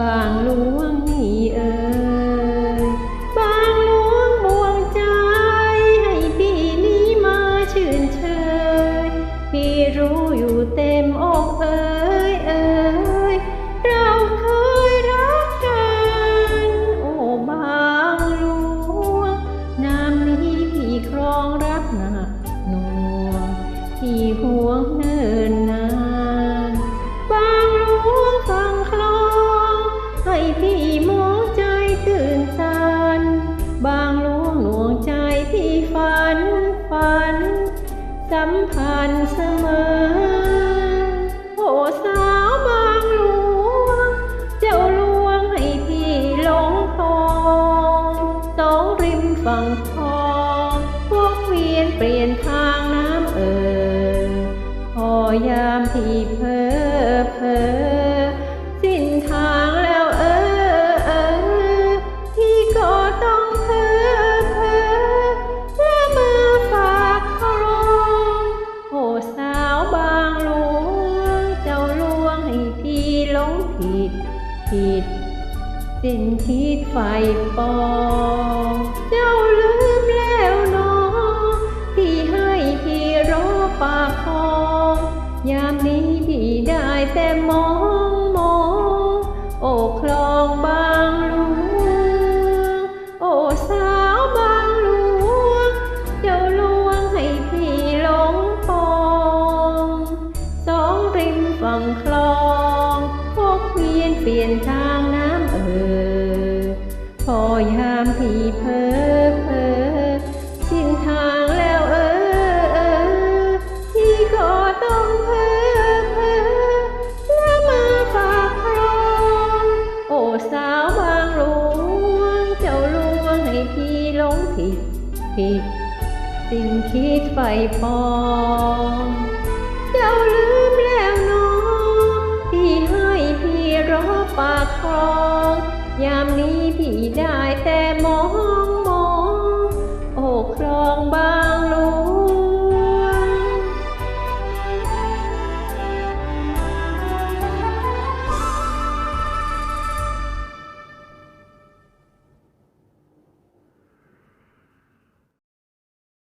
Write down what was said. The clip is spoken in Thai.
บางหลวงนี่เอ่ บางหลวงหน่วงใจพี่ฝันฝัน สัมพันธ์เสมอ โอ้สาวบางหลวง เจ้าลวงให้พี่หลงทองสองริมฝั่งคลองพวกเวียนเปลี่ยนทางน้ำเอ่ยพอยามพี่เพอเพอ ผิด สิ้นทิศไฟปองเจ้าลืม เปลี่ยนทางน้ำเออ พอยามพี่เพอเพอสิ้นทางแล้วเออเออพี่ก็ต้องเพอเพอและมาฝากครองโอ้สาวบางหลวงเจ้าลวงให้พี่หลงผิดผิด สิ้นคิดไฟปอง รอปากคลอง ยามนี้พี่ได้แต่มอง